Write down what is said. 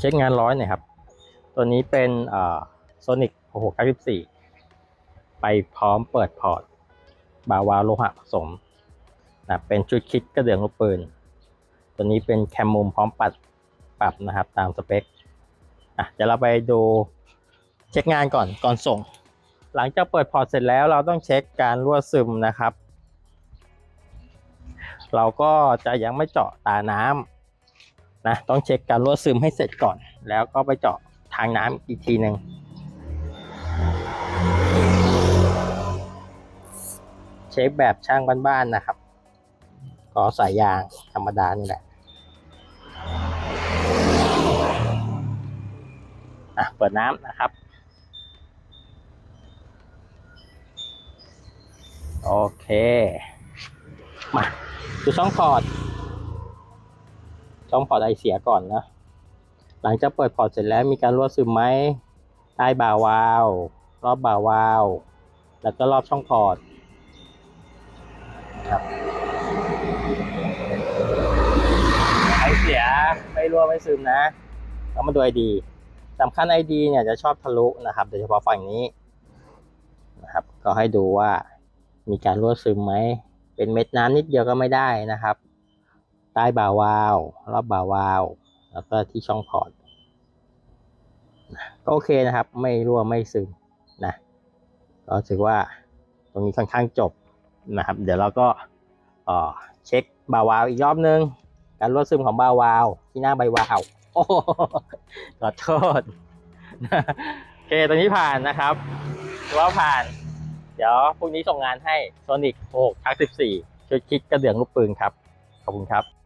เช็คงานร้อยหน่อยครับ ตัวนี้เป็นอ่อโซนิก6694 ไปพร้อมเปิดพอร์ต บาวาวโลหะผสมนะเป็นชุดคิดกระเดื่องลูกปืน ตัวนี้เป็นแคมมุมพร้อมปัดปรับนะครับตามสเปคอะเดี๋ยวเราไปดูเช็คงานก่อนก่อนส่ง หลังจากเปิดพอร์ตเสร็จแล้วเราต้องเช็คการรั่วซึมนะครับ เราก็จะยังไม่เจาะตาน้ำ นะต้องเช็คการรั่วซึมให้เสร็จก่อน แล้วก็ไปเจาะทางน้ำอีกทีหนึ่งเช็คแบบช่างบ้านๆนะครับก็สายยางธรรมดานี่แหละอะเปิดน้ำนะครับ โอเค มาดูช่องพอร์ต ช่องพอร์ตไอเสียก่อนนะ หลังจากเปิดพอร์ตเสร็จแล้วมีการรั่วซึมไหมใต้บ่าวาล์วรอบบ่าวาล์วแล้วก็รอบช่องพอร์ตครับไอเสียไม่รั่วไม่ซึมนะต้องมาดูไอดีสำคัญไอดีเนี่ยจะชอบทะลุนะครับ โดยเฉพาะฝั่งนี้นะครับ ก็ให้ดูว่ามีการรั่วซึมไหมเป็นเม็ดน้ำนิดเดียวก็ไม่ได้นะครับ ใต้บ่าวาว รอบบ่าวาว แล้วก็ที่ช่องพอร์ตก็โอเคนะครับ ไม่รั่วไม่ซึมนะก็ถือว่าตรงนี้ค่อนข้างจบนะครับ เดี๋ยวเราก็เอ่อเช็คบ่าวาวอีกรอบนึง การรั่วซึมของบ่าวาวที่หน้าใบวาวโอ้โหขอโทษโอเคตรงนี้ผ่านนะครับถือว่าผ่าน เดี๋ยวพรุ่งนี้ส่งงานให้ Sonic 6ทัก14 ชุดคิดกระเดื่องลูกปืนครับ ขอบคุณครับ